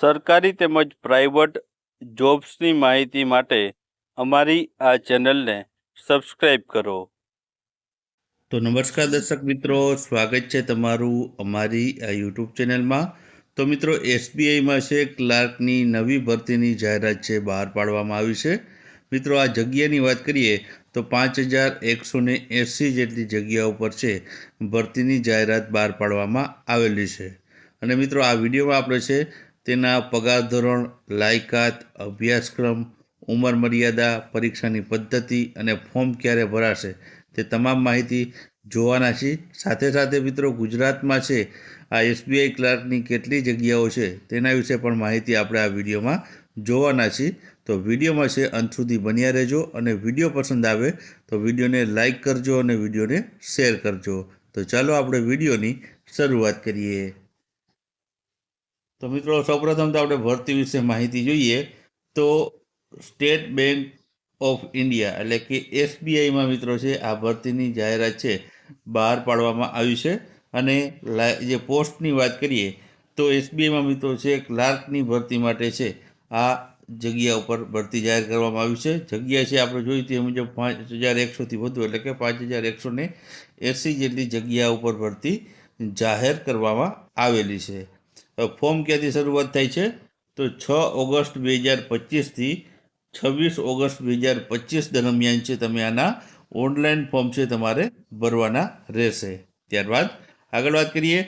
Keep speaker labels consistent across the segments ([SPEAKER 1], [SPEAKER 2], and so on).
[SPEAKER 1] સરકારી તેમજ પ્રાઇવેટ જોબ્સની માહિતી માટે અમારી આ ચેનલને સબસ્ક્રાઈબ કરો.
[SPEAKER 2] તો નમસ્કાર દર્શક મિત્રો, સ્વાગત છે તમારું અમારી આ યુટ્યુબ ચેનલમાં. તો મિત્રો, એસબીઆઈમાં છે, ક્લાર્કની નવી ભરતીની જાહેરાત છે, બહાર પાડવામાં આવી છે. મિત્રો, આ જગ્યાની વાત કરીએ તો પાંચ હજાર એકસો ને એંસી જેટલી જગ્યાઓ પર છે, ભરતીની જાહેરાત બહાર પાડવામાં આવેલી છે. અને મિત્રો, આ વિડીયોમાં આપણે છે તેના પગાર ધોરણ, લાયકાત, અભ્યાસક્રમ, ઉંમર મર્યાદા, પરીક્ષાની પદ્ધતિ અને ફોર્મ ક્યારે ભરાશે તે તમામ માહિતી જોવાના છીએ સાથે સાથે મિત્રો, ગુજરાતમાં છે, આ એસબીઆઈ ક્લાર્કની કેટલી જગ્યાઓ છે તેના વિશે પણ માહિતી આપણે આ વિડીયોમાં જોવાના છીએ. તો વિડીયોમાં છે, અંત સુધી બન્યા રહેજો અને વીડિયો પસંદ આવે તો વિડીયોને લાઇક કરજો અને વિડીયોને શેર કરજો. તો ચાલો આપણે વિડીયોની શરૂઆત કરીએ. તો મિત્રો, સૌપ્રથમ તો આપણે ભરતી વિશે માહિતી જોઈએ તો સ્ટેટ બેંક ઓફ ઇન્ડિયા એટલે કે એસબીઆઈમાં મિત્રો છે, આ ભરતીની જાહેરાત છે, બહાર પાડવામાં આવી છે. અને જે પોસ્ટની વાત કરીએ તો એસબીઆઈમાં મિત્રો છે, ક્લાર્કની ભરતી માટે છે, આ જગ્યા ઉપર ભરતી જાહેર કરવામાં આવી છે. જગ્યા છે, આપણે જોઈ તે મુજબ પાંચ હજાર એકસોથી વધુ, એટલે કે પાંચ હજાર એકસો ને એંસી જેટલી જગ્યા ઉપર ભરતી જાહેર કરવામાં આવેલી છે. ફોર્મ ક્યાંથી શરૂઆત થાય છે? તો છ ઓગસ્ટ બે હજાર પચીસથી છવ્વીસ ઓગસ્ટ બે હજાર પચીસ દરમિયાન છે તમે આના ઓનલાઈન ફોર્મ છે તમારે ભરવાના રહેશે. ત્યારબાદ આગળ વાત કરીએ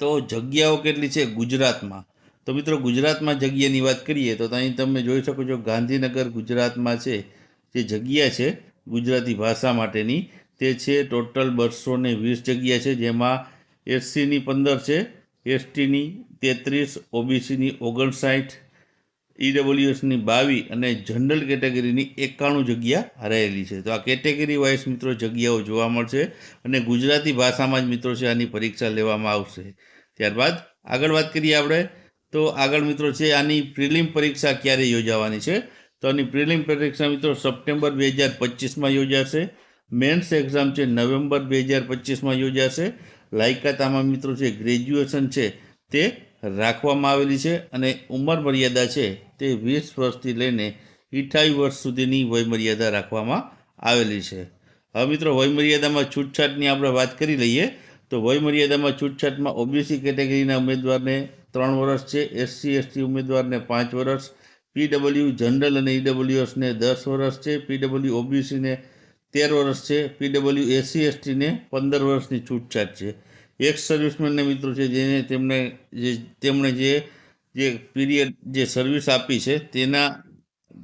[SPEAKER 2] તો જગ્યાઓ કેટલી છે ગુજરાતમાં? તો મિત્રો ગુજરાતમાં જગ્યાની વાત કરીએ તો અહીં તમે જોઈ શકો છો ગાંધીનગર ગુજરાતમાં છે, જે જગ્યા છે ગુજરાતી ભાષા માટેની, તે છે ટોટલ બસો ને વીસ જગ્યા છે જેમાં એસસીની પંદર છે એસટીની તેત્રીસ, ઓબીસીની ઓગણસાઠ, ઈડબ્લ્યુએસની બાવીસ અને જનરલ કેટેગરીની એકાણું જગ્યા રહેલી છે. તો આ કેટેગરી વાઇઝ મિત્રો જગ્યાઓ જોવા મળશે અને ગુજરાતી ભાષામાં જ મિત્રો છે આની પરીક્ષા લેવામાં આવશે. ત્યારબાદ આગળ વાત કરીએ આપણે, તો આગળ મિત્રો છે આની પ્રિલિમ પરીક્ષા ક્યારે યોજાવાની છે? તો આની પ્રિલિમ પરીક્ષા મિત્રો સપ્ટેમ્બર બે હજાર પચીસમાં યોજાશે. મેન્સ એક્ઝામ છે નવેમ્બર બે હજાર પચીસમાં યોજાશે. લાયકાત આમાં મિત્રો છે ગ્રેજ્યુએશન છે તે રાખવામાં આવેલી છે અને ઉંમર મર્યાદા છે તે વીસ વર્ષથી લઈને અઠ્ઠાવીસ વર્ષ સુધીની વયમર્યાદા રાખવામાં આવેલી છે. હવે મિત્રો, વયમર્યાદામાં છૂટછાટની આપણે વાત કરી લઈએ તો વયમર્યાદામાં છૂટછાટમાં ઓબીસી કેટેગરીના ઉમેદવારને ત્રણ વર્ષ છે, એસસી, એસટી ઉમેદવારને પાંચ વર્ષ, પીડબલ્યુ જનરલ અને ઈડબ્લ્યુએસને દસ વર્ષ છે, પીડબલ્યુ ઓબીસીને તેર વર્ષ છે પીડબ્લ્યુ એસસી એસટીને પંદર વર્ષની છૂટછાટ છે. એક્સ સર્વિસમેનને મિત્રો છે, જેને તેમને જે, તેમણે જે જે પીરિયડ જે સર્વિસ આપી છે, તેના,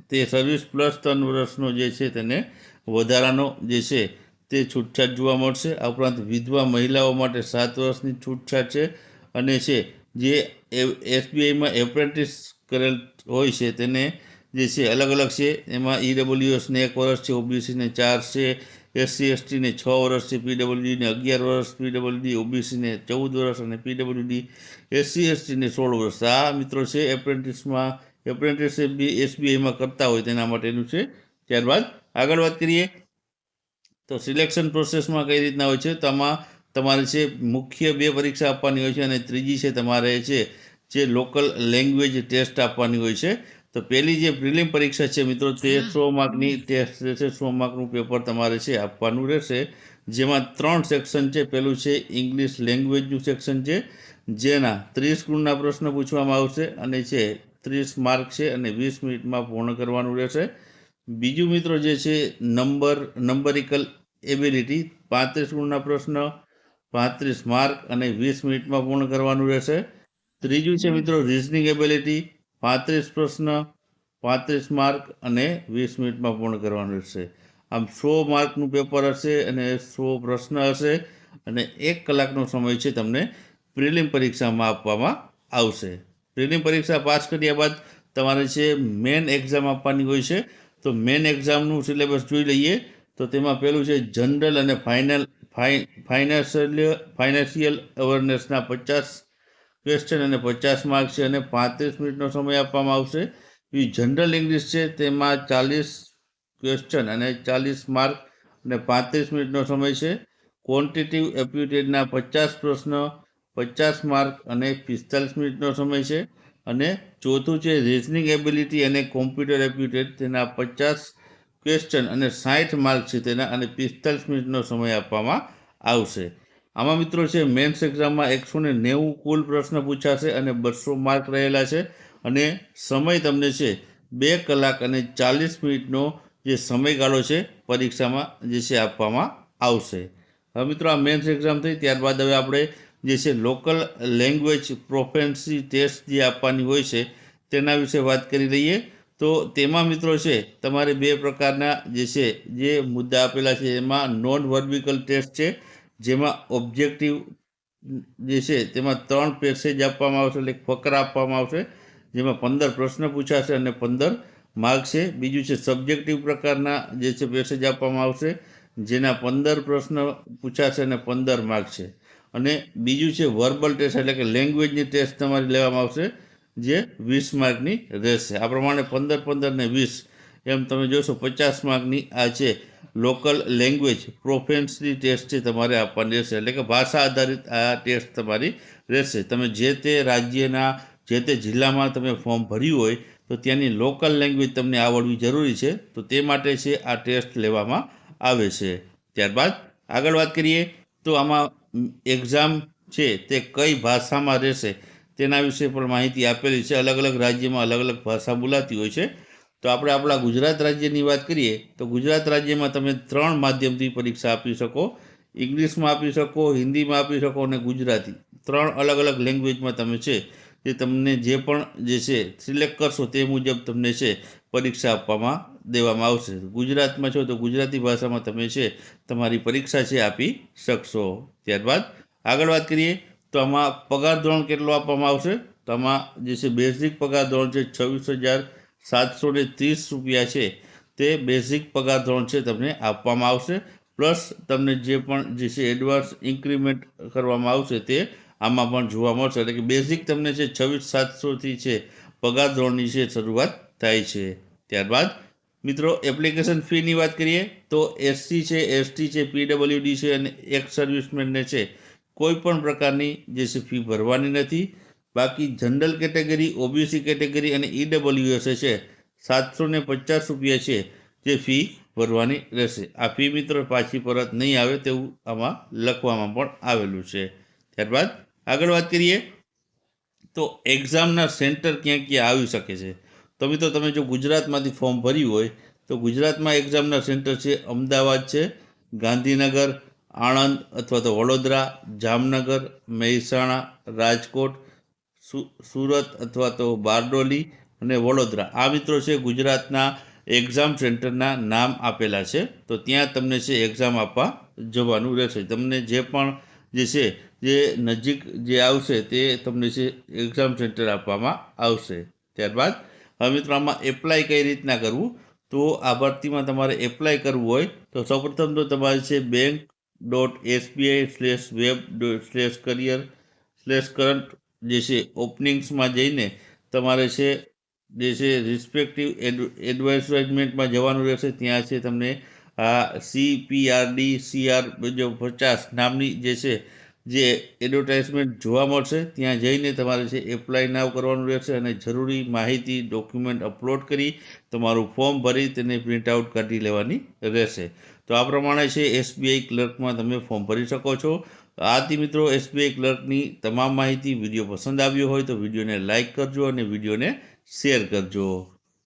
[SPEAKER 2] તે સર્વિસ પ્લસ ત્રણ વર્ષનો જે છે, તેને વધારાનો જે છે, તે છૂટછાટ જોવા મળશે. આ ઉપરાંત વિધવા મહિલાઓ માટે સાત વર્ષની છૂટછાટ છે અને છે, જે એસબીઆઈમાં એપ્રેન્ટિસ કરેલ હોય છે, તેને જે છે અલગ અલગ છે. એમાં ઈડબ્લ્યુએસને એક વર્ષ છે ઓબીસીને ચાર છે એસસી એસટીને છ વર્ષ છે પીડબ્લ્યુડીને અગિયાર વર્ષ પીડબ્લ્યુડી ઓબીસીને ચૌદ વર્ષ અને પીડબ્લ્યુડી એસસી એસટીને સોળ વર્ષ. આ મિત્રો છે, એપ્રેન્ટિસમાં એપ્રેન્ટિસ બી એસબીઆઈમાં કરતા હોય તેના માટેનું છે. ત્યારબાદ આગળ વાત કરીએ, તો સિલેક્શન પ્રોસેસમાં કઈ રીતના હોય છે? તો આમાં તમારે છે, મુખ્ય બે પરીક્ષા આપવાની હોય છે અને ત્રીજી છે, તમારે છે, જે લોકલ લેંગ્વેજ ટેસ્ટ આપવાની હોય છે. તો પહેલી જે પ્રિલિમ પરીક્ષા છે મિત્રો તે સો માર્કની ટેસ્ટ રહેશે સો માર્કનું પેપર તમારે છે આપવાનું રહેશે. જેમાં ત્રણ સેક્શન છે પહેલું છે ઇંગ્લિશ લેંગ્વેજનું સેક્શન છે જેના ત્રીસ ગુણના પ્રશ્ન પૂછવામાં આવશે અને છે ત્રીસ માર્ક છે અને વીસ મિનિટમાં પૂર્ણ કરવાનું રહેશે. બીજું મિત્રો જે છે નંબર નંબરિકલ એબિલિટી પાંત્રીસ ગુણના પ્રશ્ન પાંત્રીસ માર્ક અને વીસ મિનિટમાં પૂર્ણ કરવાનું રહેશે. ત્રીજું છે મિત્રો રિઝનિંગ એબિલિટી પાંત્રીસ પ્રશ્ન, પાંત્રીસ માર્ક અને વીસ મિનિટમાં પૂર્ણ કરવાનું રહેશે આમ સો માર્કનું પેપર હશે અને સો પ્રશ્ન હશે અને એક કલાકનો સમય છે તમને પ્રિલિમ પરીક્ષામાં આપવામાં આવશે. પ્રિલિમ પરીક્ષા પાસ કર્યા બાદ તમારે છે મેન એક્ઝામ આપવાની હોય છે, તો મેન એક્ઝામનું સિલેબસ જોઈ લઈએ. તો તેમાં પહેલું છે જનરલ અને ફાઇનલ ફાઇનાન્શિયલ ફાઇનાન્શિયલ અવેરનેસના પચાસ ક્વેશ્ચન અને પચાસ માર્ક છે અને પાંત્રીસ મિનિટનો સમય આપવામાં આવશે. એ જનરલ ઇંગ્લિશ છે, તેમાં ચાલીસ ક્વેશ્ચન અને ચાલીસ માર્ક અને પાંત્રીસ મિનિટનો સમય છે. ક્વોન્ટિટિવ એપ્યુટેડના પચાસ પ્રશ્ન, પચાસ માર્ક અને પિસ્તાલીસ મિનિટનો સમય છે. અને ચોથું છે રિઝનિંગ એબિલિટી અને કોમ્પ્યુટર એપ્યુટેડ તેના પચાસ ક્વેશ્ચન અને સાઠ માર્ક છે તેના અને પિસ્તાલીસ મિનિટનો સમય આપવામાં આવશે. આમાં મિત્રો છે મેન્સ એક્ઝામમાં એકસો ને નેવું કુલ પ્રશ્ન પૂછાશે અને બસો માર્ક રહેલા છે. અને સમય તમને છે, બે કલાક અને ચાલીસ મિનિટનો જે સમયગાળો છે, પરીક્ષામાં જે છે, આપવામાં આવશે. હવે મિત્રો આ મેન્સ એક્ઝામ થઈ, ત્યારબાદ હવે આપણે જે છે લોકલ લેંગ્વેજ પ્રોફેન્સી ટેસ્ટ જે આપવાની હોય છે, તેના વિશે વાત કરી લઈએ. તો તેમાં મિત્રો છે, તમારે બે પ્રકારના જે છે, જે મુદ્દા આપેલા છે, એમાં નોન વર્બિકલ ટેસ્ટ છે જેમાં ઓબ્જેક્ટિવ જે છે, તેમાં ત્રણ પેસેજ આપવામાં આવશે, એટલે ફકરા આપવામાં આવશે, જેમાં પંદર પ્રશ્ન પૂછાશે અને પંદર માર્ક છે. બીજું છે સબ્જેક્ટિવ પ્રકારના જે છે પેસેજ આપવામાં આવશે, જેના પંદર પ્રશ્ન પૂછાશે અને પંદર માર્ક છે. અને બીજું છે વર્બલ ટેસ્ટ એટલે કે લેંગ્વેજની ટેસ્ટ તમારી લેવામાં આવશે, જે વીસ માર્કની રહેશે. આ પ્રમાણે પંદર પંદર ને વીસ એમ તમે જોશો, પચાસ માર્કની આ છે લોકલ લેંગ્વેજ પ્રોફેન્સની ટેસ્ટ છે તમારે આપવાની રહેશે. એટલે કે ભાષા આધારિત આ ટેસ્ટ તમારી રહેશે. તમે જે તે રાજ્યના, જે તે જિલ્લામાં તમે ફોર્મ ભર્યું હોય, તો ત્યાંની લોકલ લેંગ્વેજ તમને આવડવી જરૂરી છે. તો તે માટે છે આ ટેસ્ટ લેવામાં આવે છે. ત્યારબાદ આગળ વાત કરીએ, તો આમાં એક્ઝામ છે તે કઈ ભાષામાં રહેશે તેના વિશે પણ માહિતી આપેલી છે. અલગ અલગ રાજ્યમાં અલગ અલગ ભાષા બોલાતી હોય છે. તો આપણે આપણા ગુજરાત રાજ્યની વાત કરીએ, તો ગુજરાત રાજ્યમાં તમે ત્રણ માધ્યમથી પરીક્ષા આપી શકો. ઇંગ્લિશમાં આપી શકો, હિન્દીમાં આપી શકો અને ગુજરાતી. ત્રણ અલગ અલગ લેંગ્વેજમાં તમે છે જે તમને જે પણ જે છે સિલેક્ટ કરશો તે મુજબ તમને છે, પરીક્ષા આપવામાં દેવામાં આવશે. ગુજરાતમાં છો તો ગુજરાતી ભાષામાં તમે છે, તમારી પરીક્ષા છે આપી શકશો. ત્યારબાદ આગળ વાત કરીએ, તો આમાં પગાર ધોરણ કેટલો આપવામાં આવશે? તો આમાં જે છે બેઝિક પગાર ધોરણ છે છવ્વીસ હજાર સાતસો ને ત્રીસ રૂપિયા છે. તે બેઝિક પગાર ધોરણ છે તમને આપવામાં આવશે. પ્લસ તમને જે પણ જે છે એડવાન્સ ઇન્ક્રીમેન્ટ કરવામાં આવશે તે આમાં પણ જોવા મળશે. એટલે કે બેઝિક તમને છે છવ્વીસ સાતસોથી છે પગાર ધોરણની છે શરૂઆત થાય છે. ત્યારબાદ મિત્રો એપ્લિકેશન ફીની વાત કરીએ તો એસસી છે, એસટી છે, પીડબ્લ્યુડી છે અને એક્સ સર્વિસમેનને છે. કોઈ પણ પ્રકારની જે છે ફી ભરવાની નથી. બાકી જનરલ કેટેગરી ઓબીસી કેટેગરી અને ઈડબ્લ્યુએસ છે. સાતસો ને પચાસ રૂપિયા છે જે ફી ભરવાની રહેશે. આ ફી મિત્રો પાછી પરત નહીં આવે તેવું આમાં લખવામાં પણ આવેલું છે. ત્યારબાદ આગળ વાત કરીએ તો એક્ઝામના સેન્ટર ક્યાં ક્યાં આવી શકે છે? તો મિત્રો તમે જો ગુજરાતમાંથી ફોર્મ ભર્યું હોય, તો ગુજરાતમાં એક્ઝામના સેન્ટર છે અમદાવાદ છે, ગાંધીનગર, આણંદ અથવા તો વડોદરા, જામનગર, મહેસાણા, રાજકોટ સુરત અથવા તો બારડોલી અને વડોદરા. આ મિત્રો છે ગુજરાતના એક્ઝામ સેન્ટરના નામ આપેલા છે. તો ત્યાં તમને છે એક્ઝામ આપવા જવાનું રહેશે. તમને જે પણ જે છે, જે નજીક જે આવશે તે તમને છે એક્ઝામ સેન્ટર આપવામાં આવશે. ત્યારબાદ હવે મિત્રો આમાં એપ્લાય કઈ રીતના કરવું? તો આ ભરતીમાં તમારે એપ્લાય કરવું હોય તો સૌપ્રથમ તો તમારે છે bank dot SBI slash web slash career slash current જે છે ઓપનિંગ્સમાં જઈને તમારે છે, જે છે રિસ્પેક્ટિવ એડવર્ટાઇઝમેન્ટમાં જવાનું રહેશે. ત્યાં છે તમને આ સીપીઆરડી સીઆર જો પચાસ નામની જે છે, જે એડવર્ટાઇઝમેન્ટ જોવા મળશે, ત્યાં જઈને તમારે છે એપ્લાય નાવ કરવાનું રહેશે અને જરૂરી માહિતી ડોક્યુમેન્ટ અપલોડ કરી તમારું ફોર્મ ભરી તેને પ્રિન્ટ આઉટ કાઢી લેવાની રહેશે. તો આ પ્રમાણે છે એસબીઆઈ ક્લર્કમાં તમે ફોર્મ ભરી શકો છો. આથી મિત્રો એસબીઆઈ ક્લર્કની તમામ માહિતી વીડિયો પસંદ આવ્યો હોય તો વિડીયોને લાઇક કરજો અને વિડીયોને શેર કરજો.